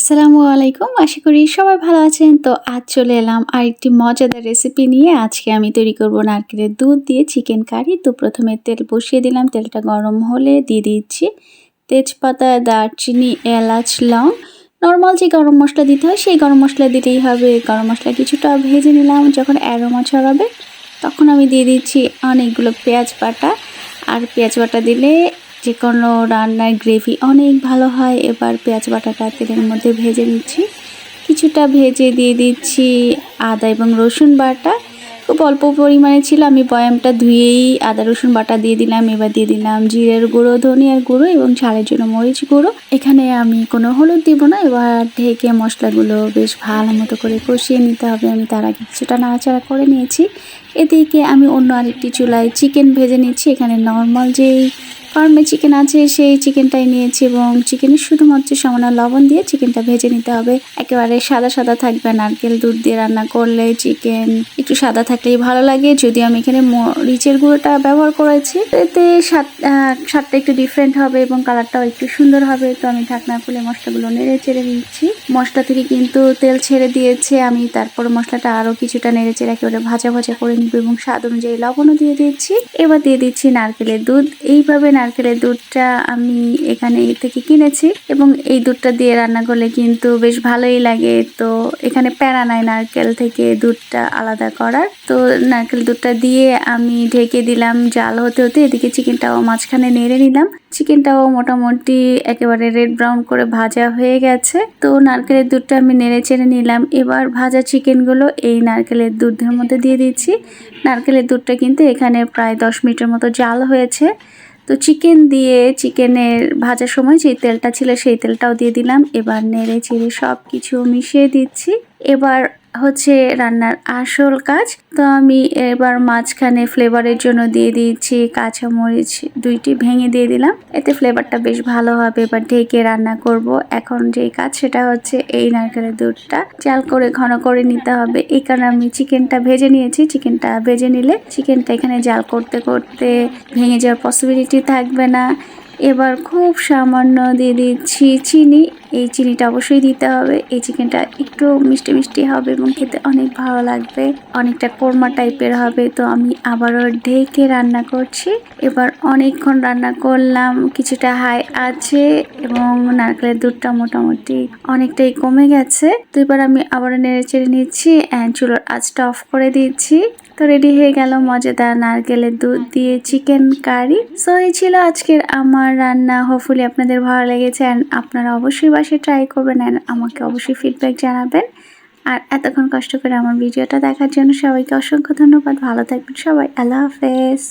আসসালামু আলাইকুম। আশা করি সবাই ভালো আছেন। তো আজ চলে এলাম আরেকটি মজাদার রেসিপি নিয়ে। আজকে আমি তৈরি করব নারকেলের দুধ দিয়ে চিকেন কারি তো প্রথমে তেল বসিয়ে দিলাম। তেলটা গরম হলে দিয়ে দিচ্ছি তেজপাতা, দারচিনি, এলাচ, লং। নর্মাল যে গরম মশলা দিতে হয়, সেই গরম মশলা দিতেই হবে। গরম মশলা কিছুটা ভেজে নিলাম। যখন অ্যারোমা ছড়াবে, তখন আমি দিয়ে দিচ্ছি অনেকগুলো পেঁয়াজ বাটা। আর পেঁয়াজ বাটা দিলে যে কোনো রান্নার গ্রেভি অনেক ভালো হয়। এবার পেঁয়াজ বাটাটা তেলের মধ্যে ভেজে নিচ্ছি। কিছুটা ভেজে দিয়ে দিচ্ছি আদা এবং রসুন বাটা। খুব অল্প পরিমাণে ছিল, আমি বয়ামটা ধুয়েই আদা রসুন বাটা দিয়ে দিলাম। এবার দিয়ে দিলাম জিরের গুঁড়ো, ধনিয়ার গুঁড়ো এবং ঝালের জন্য মরিচ গুঁড়ো। এখানে আমি কোনো হলুদ দিব না, এবার ঢেকে মশলাগুলো বেশ ভালো মতো করে কষিয়ে নিতে হবে। আমি তার আগে কিছুটা নাড়াচাড়া করে নিয়েছি। এদিকে আমি অন্য আরেকটি চুলায় চিকেন ভেজে নিচ্ছি। এখানে নর্মাল যেই ফার্মে চিকেন আছে, সেই চিকেনটাই নিয়েছি এবং চিকেনের শুধুমাত্র সামান্য লবণ দিয়ে চিকেনটা ভেজে নিতে হবে। একেবারে সাদা সাদা থাকবে, নারকেল দুধ দিয়ে রান্না করলে চিকেন একটু সাদা থাকলেই ভালো লাগে। যদি আমি এখানে মরিচের গুঁড়োটা ব্যবহার করেছি। এতে স্বাদ স্বাদটা একটু ডিফারেন্ট হবে এবং কালারটাও একটু সুন্দর হবে। তো আমি ঢাকনা খুলে মশলাগুলো নেড়ে চেড়ে দিচ্ছি মশলা থেকে কিন্তু তেল ছেড়ে দিয়েছে। আমি তারপর মশলাটা আরও কিছুটা নেড়ে চেড়ে একেবারে ভাজা ভাজা করে নিব এবং স্বাদ অনুযায়ী লবণও দিয়ে দিচ্ছি। এবার দিয়ে দিচ্ছি নারকেলের দুধ। এইভাবে নারকেলের দুধটা আমি এখানে থেকে কিনেছি এবং এই দুধটা দিয়ে রান্না করলে কিন্তু বেশ ভালোই লাগে। তো এখানে প্যারা নাই নারকেল থেকে দুধটা আলাদা করার। তো নারকেল দুধটা দিয়ে আমি ঢেকে দিলাম জাল হতে হতে, এদিকে চিকেনটাও মাঝখানে নেড়ে নিলাম। চিকেনটাও মোটামুটি একেবারে রেড ব্রাউন করে ভাজা হয়ে গেছে। তো নারকেলের দুধটা আমি নেড়ে চেড়ে নিলাম। এবার ভাজা চিকেনগুলো এই নারকেলের দুধের মধ্যে দিয়ে দিচ্ছি। নারকেলের দুধটা কিন্তু এখানে প্রায় দশ মিনিটের মতো জাল হয়েছে। তো চিকেন দিয়ে চিকেনের ভাজার সময় যে তেলটা ছিল সেই তেলটাও দিয়ে দিলাম। এবার নেড়ে চিড়ে সব কিছু মিশিয়ে দিচ্ছি। এবার হচ্ছে রান্নার আসল কাজ। তো আমি এবার মাঝখানে ফ্লেভারের জন্য দিয়ে দিয়েছি কাঁচামরিচ দুইটি ভেঙে দিয়ে দিলাম। এতে ফ্লেভারটা বেশ ভালো হবে। এবার ঢেকে রান্না করব। এখন যে কাজ সেটা হচ্ছে এই নারকেলের দুধটা। চাল করে ঘন করে নিতে হবে। এই কারণে আমি চিকেনটা ভেজে নিয়েছি। চিকেনটা ভেজে নিলে চিকেনটা এখানে জাল করতে করতে ভেঙে যাওয়ার পসিবিলিটি থাকবে না। এবার খুব সামান্য দিয়ে দিচ্ছি চিনি এই চিনিটা অবশ্যই দিতে হবে। এই চিকেনটা একটু মিষ্টি মিষ্টি হবে এবং খেতে অনেক ভালো লাগবে। অনেকটা কোরমা টাইপের হবে। তো আমি আবারও ঢেকে রান্না করছি। এবার অনেকক্ষণ রান্না করলাম। কিছুটা হাই আছে এবং নারকেলের দুধটা মোটামুটি অনেকটাই কমে গেছে। তো এবার আমি আবারও নেড়ে চেড়ে নিচ্ছি অ্যান্ড চুলোর আঁচটা অফ করে দিচ্ছি। তো রেডি হয়ে গেল মজাদার নারকেলের দুধ দিয়ে চিকেন কারি। সো এই ছিল আজকের আমার রান্না। হোপফুলি আপনাদের ভালো লেগেছে অ্যান্ড আপনারা অবশ্যই বাসে ট্রাই করবেন অ্যান্ড আমাকে অবশ্যই ফিডব্যাক জানাবেন। আর এতক্ষণ কষ্ট করে আমার ভিডিওটা দেখার জন্য সবাইকে অসংখ্য ধন্যবাদ। ভালো থাকবেন সবাই। আল্লাহ হাফেজ।